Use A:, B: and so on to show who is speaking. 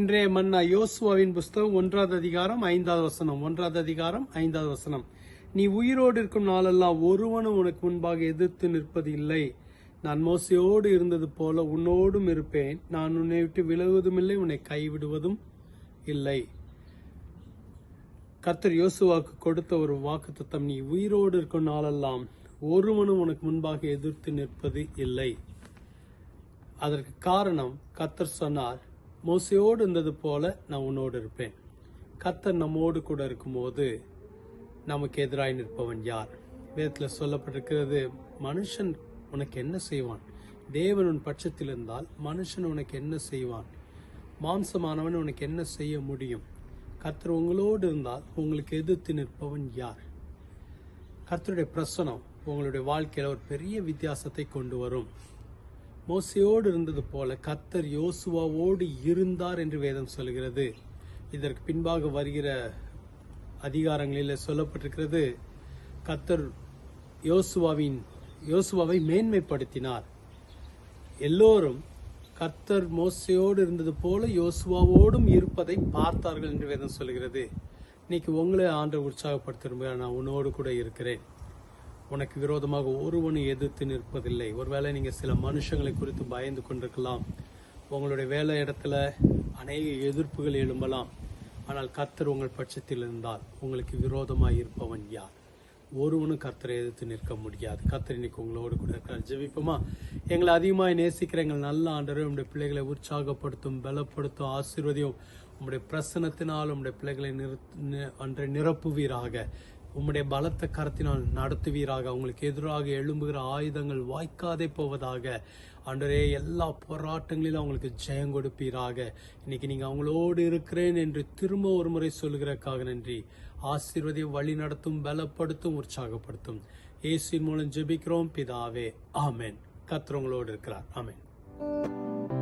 A: இன்றைய மன்னா யோசுவாவின் புஸ்தகம் ஒன்றாவது அதிகாரம் ஐந்தாவது வசனம். ஒன்றாவது அதிகாரம் ஐந்தாவது வசனம். நீ உயிரோடு இருக்கும் நாளெல்லாம் ஒருவனும் உனக்கு முன்பாக எதிர்த்து நிற்பது இல்லை. நான் மோசையோடு இருந்தது போல உன்னோடும் இருப்பேன். நான் உன்னை விட்டு விலகுவதும் இல்லை உன்னை கைவிடுவதும் இல்லை. கர்த்தர் யோசுவாக்கு கொடுத்த ஒரு வாக்குத்தத்தம் நீ உயிரோடு இருக்கும் நாளெல்லாம் ஒருவனும் உனக்கு முன்பாக எதிர்த்து நிற்பது இல்லை. அதற்கு காரணம் கர்த்தர் சொன்னார் மோசையோடு இருந்தது போல நான் உன்னோடு இருப்பேன். கத்தர் நம்மோடு கூட இருக்கும்போது நமக்கு எதிராய் நிற்பவன் யார்? வேதத்தில் சொல்லப்பட்டிருக்கிறது மனுஷன் உனக்கு என்ன செய்வான்? தேவன் உன் பட்சத்தில் இருந்தால் மனுஷன் உனக்கு என்ன செய்வான்? மாம்சமானவன் உனக்கு என்ன செய்ய முடியும்? கர்த்தர் உங்களோடு இருந்தால் உங்களுக்கு எதிர்த்து நிற்பவன் யார்? கர்த்தருடைய பிரசனம் உங்களுடைய வாழ்க்கையில் ஒரு பெரிய வித்தியாசத்தை கொண்டு வரும். மோசையோடு இருந்தது போல கத்தர் யோசுவாவோடு இருந்தார் என்று வேதம் சொல்கிறது. இதற்கு பின்பாக வருகிற அதிகாரங்களில் சொல்லப்பட்டிருக்கிறது கத்தர் யோசுவாவின் யோசுவாவை மேன்மைப்படுத்தினார். எல்லோரும் கர்த்தர் மோசையோடு இருந்தது போல யோசுவாவோடும் இருப்பதை பார்த்தார்கள் என்று வேதம் சொல்கிறது. இன்னைக்கு உங்களை ஆண்டு உற்சாகப்படுத்த நான் உன்னோடு கூட இருக்கிறேன். உனக்கு விரோதமாக ஒருவனும் எதிர்த்து நிற்பதில்லை. ஒருவேளை நீங்கள் சில மனுஷங்களை குறித்து பயந்து கொண்டிருக்கலாம். உங்களுடைய வேலை இடத்துல அநேக எதிர்ப்புகள் எழும்பலாம். ஆனால் கர்த்தர் உங்கள் பட்சத்தில் இருந்தால் உங்களுக்கு விரோதமாக இருப்பவன் யார்? ஒருவனும் கர்த்தரை எதிர்த்து நிற்க முடியாது. கர்த்தர் இன்னைக்கு உங்களோடு கூட இருக்கிறார் ஜெபிப்போமா? எங்களை அதிகமாக நேசிக்கிற எங்கள் நல்ல ஆண்டரும் உங்களுடைய பிள்ளைகளை உற்சாகப்படுத்தும் பலப்படுத்தும் ஆசீர்வதியும் உங்களுடைய பிரசனத்தினால் உங்களுடைய பிள்ளைகளை நிறு அன்றை நிரப்புவீராக. உம்முடைய பலத்த கரத்தினால் நடத்துவீராக. உங்களுக்கு எதிராக எழும்புகிற ஆயுதங்கள் வாய்க்காதே போவதாக. ஆண்டரே எல்லா போராட்டங்களிலும் அவங்களுக்கு ஜெயம் கொடுப்பீராக. இன்னைக்கு நீங்க அவங்களோடு இருக்கிறேன் என்று திரும்ப ஒரு முறை சொல்கிறக்காக நன்றி. ஆசீர்வதி வழி நடத்தும் பலப்படுத்தும் உற்சாகப்படுத்தும். ஏசி மூலம் ஜெபிக்கிறோம். பிதாவே ஆமேன். கர்த்தர் இருக்கிறார். ஆமேன்.